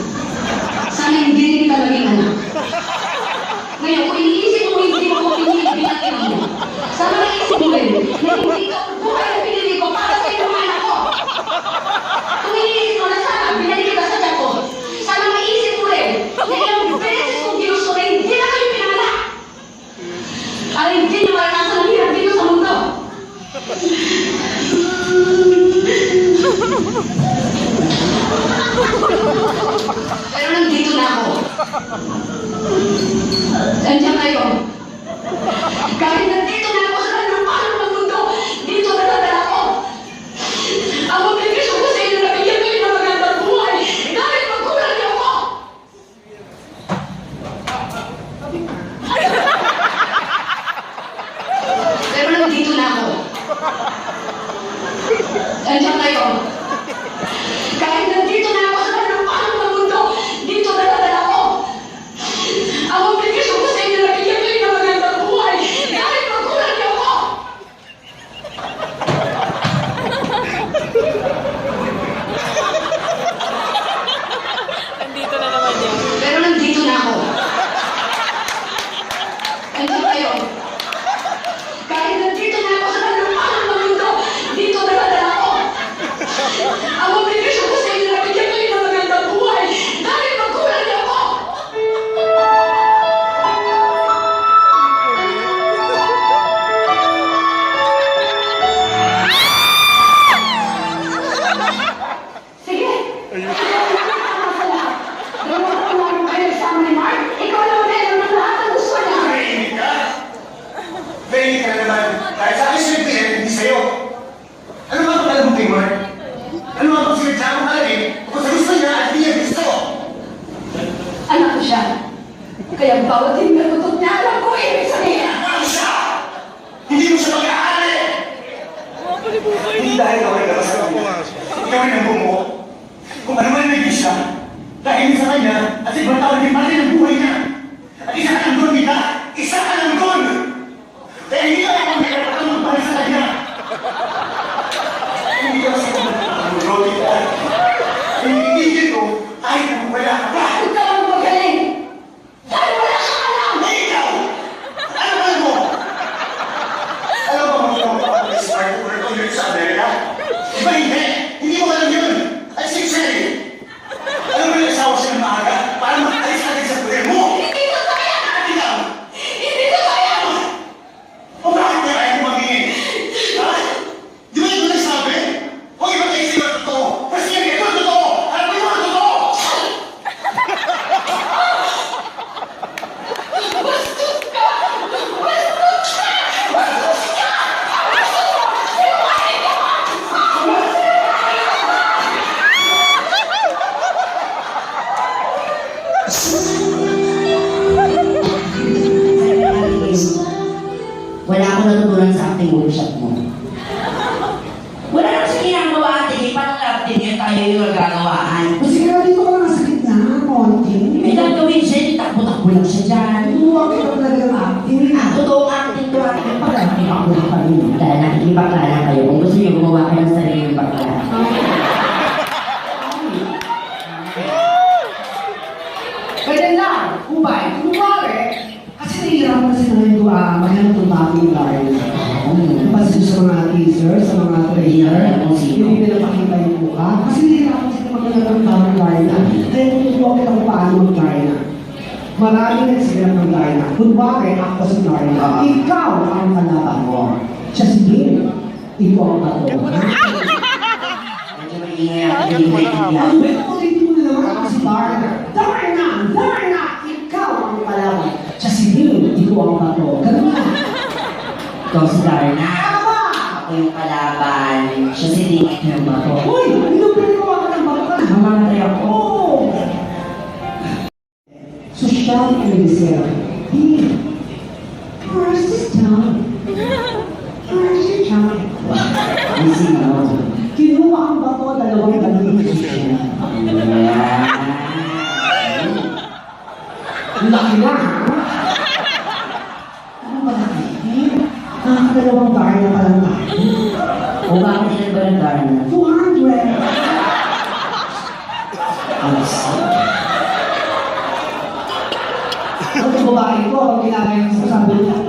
it. Kaya bawat hindi na tutok niya, alam ko ibig sabihin. Ano siya? Hindi mo siya mag-aari! Hindi dahil ikaw ay labas ka Ikaw ay nabungo. Kung ano man naging siya, dahil sa kanya Akong natutunan sa acting workshop mo. Wala naman siya ginagawa ate, eh. Paano acting niya tayo yung nagagawaan? Kasi nga dito ka lang sa gitna, konti. May gagawin siya, hindi takbo-takbo lang siya dyan. Huwag ka talaga ng acting. Ah, totoo acting to acting. Pag acting ako na pa rin. Dahil nakikipagla lang kayo. Kung gusto niyo gumawa kayo ng sarili ng bakla. Ganyan lang, kubay, kunwari, kasi nahihirapan kasi na yung uh, mahanap ng bagong line. Kasi sa mga teaser, sa mga trailer, yung pinapakita yung mukha. Kasi nahihirapan sila maghanap ng bagong line. Kaya tutuwa kita kung paano mag-line. Marami nagsigalap ng line. Kunwari, ako si Narna. Ikaw ang kalaban mo. Just me. Ikaw ang ako. Hindi maintindihan. Ang bet ko dito mo na naman ako si Darna. Darna! Darna! Ikaw ang kalaban. Siya si Bill, ikaw ang bato. Ganun na. Ikaw si Darna. Ako yung kalaban. Siya si Dick yung bato. Uy! Ano pinagawa ka ng bato ka? Mamamatay ako. Social Eliseo. He. Where's this town? Where's your town? Busy mo. Kinuha ang bato, dalawang dalawang siya. Laki na, ha? Ano ba laki? Eh, Nakakadalawang bar na palang tayo. O bakit sila ba ng Darna? 200! Alas. Ang babae ko, ang ko sa sabi niya.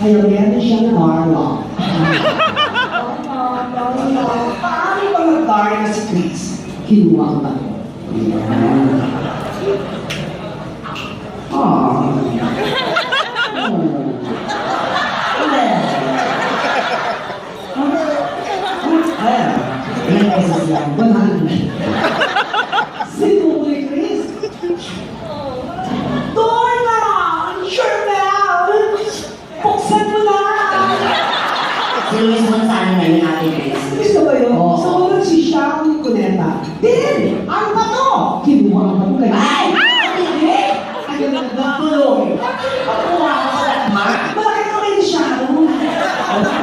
Kaya meron siya ng harlock. Ang mga darna streets, kinuha ka. Luis Gonzalo na yung ating ex. Gusto ba yun? Oo. Sa unang si Shawn Cuneta. Din! Ano ba to? Kinuha ka ba ito? Ay! Ay! Ay! Nagtulong. Pakuha ko sa lakma. Bakit oh, ka kayo siya?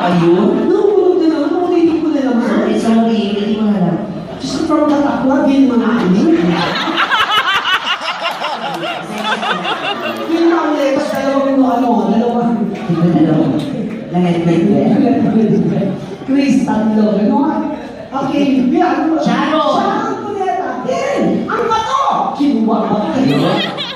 Ayun? Nahulog na naman. Nakulitin ko na naman. Sorry, sorry. Hindi mo na lang. Just from the takwa, din mga aning. Yung mga lepas, dalawang ano, dalawang. Hindi ba dalawang? Langit ba hindi? Chris, tatlo. Ano ka? Okay, Charo! Ano? Charo ang puneta! Din! Ano ba to? Kinuha ba kayo?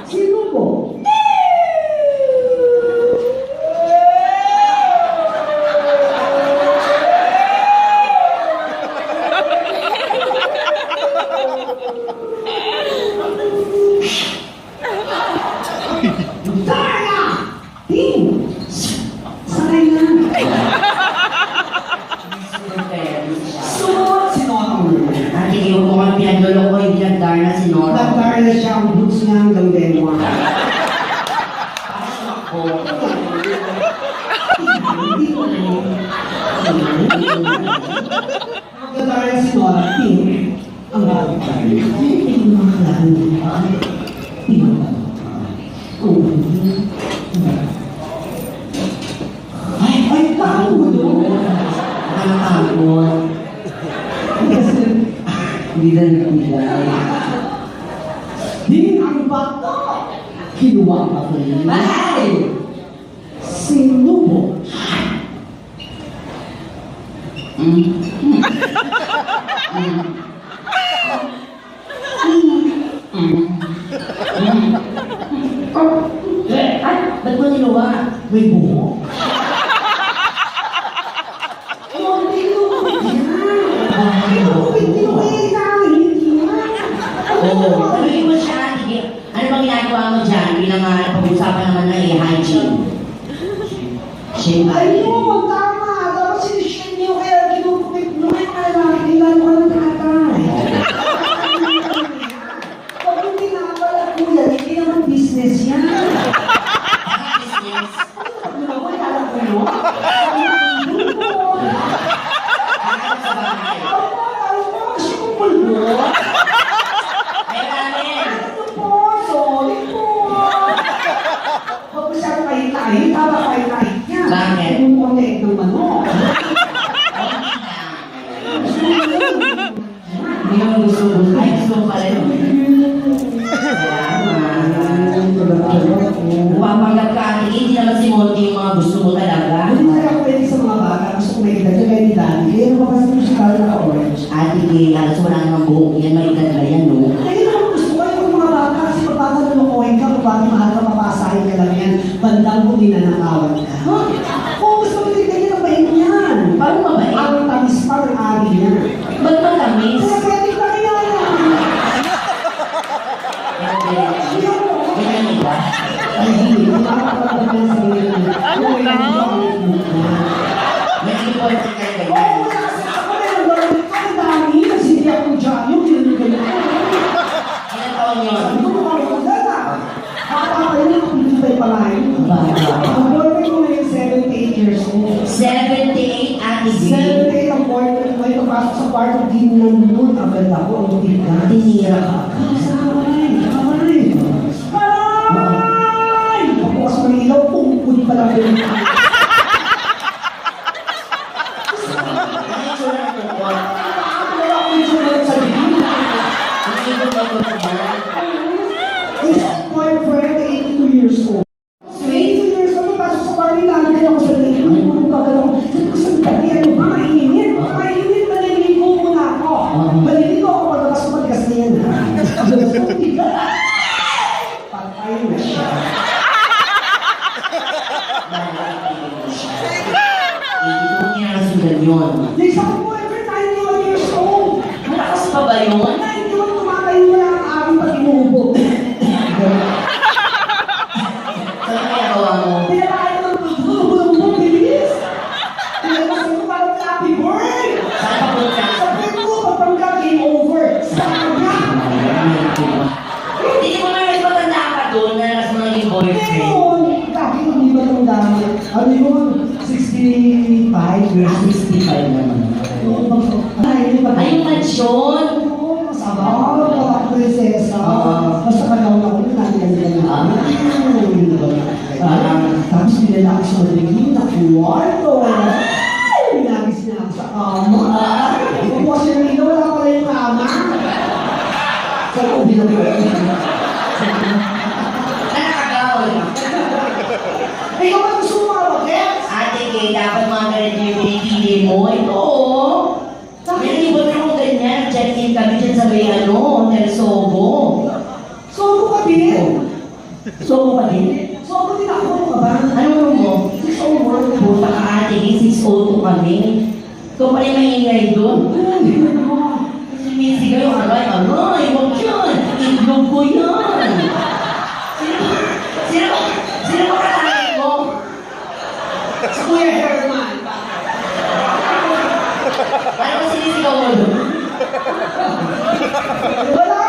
Ang bago ng bago. Hindi mo Ay, ay, tao mo doon. Ang ako. Kasi, hindi na nagkulay. Hindi na ang bata. Kinuha pa ko yun. Ay! Sinubo. Ay! Ay, ba't mo niluwa? May buhok. ginagawa mo dyan, pinangarap pag-usapan naman na hygiene. Siyempre. Ayun. 你要是不答应，我就不认命。Patay na siya. Hindi ko niya sundan yun. Hindi, sa 65 years. 65 naman. Ay, mansyon! Oo, masama. Oo, mga prinsesa. Basta panahon ako, nandiyan Ah. na. Tapos nilala ko sa maligin na kwarto. Ay, Nagis niya ako sa kama. Bukas yung ino, wala pala yung kama. Sa ubi na ko. Nakakagawin. Ikaw ba gusto mo mga bagets? Ate Kay, dapat mga ganito yung pinipili mo. Ito, oh. May libot akong ganyan. Check-in kami dyan sa may ano, Hotel Sobo. Sobo ka din? Sobo ka din? Sobo din ako ka ba? Ano mo? 601 po, taka ate Kay, 602 kami. Ikaw pa rin maingay doon. Sumisigaw yung aray, aray, huwag yan. Itlog ko yan. Sino, sino, sino ba kasama mo? Si Kuya Herman. Ano ba sinisigaw mo doon? Wala.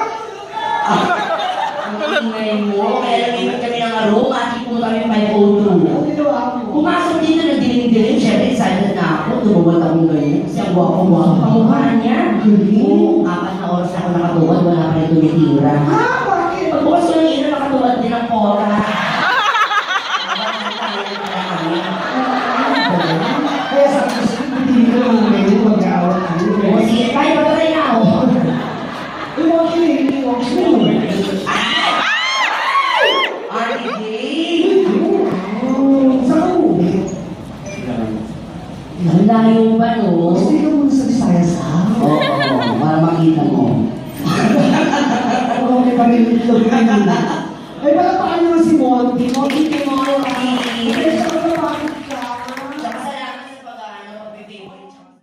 Ang ingay mo, kaya lumipat kami ng room at pumunta kami 502. Ano ginawa mo? Pumasok dito na dilim-dilim, syempre excited na ako, tumawag akong ganyan. Kasi ang guwapo-guwapo ang mukha niya. Oo, apat na oras na ako nakatuwad, wala pa rin tumitira. Ah, bakit? Pagbukas ko ng ino, nakatuwad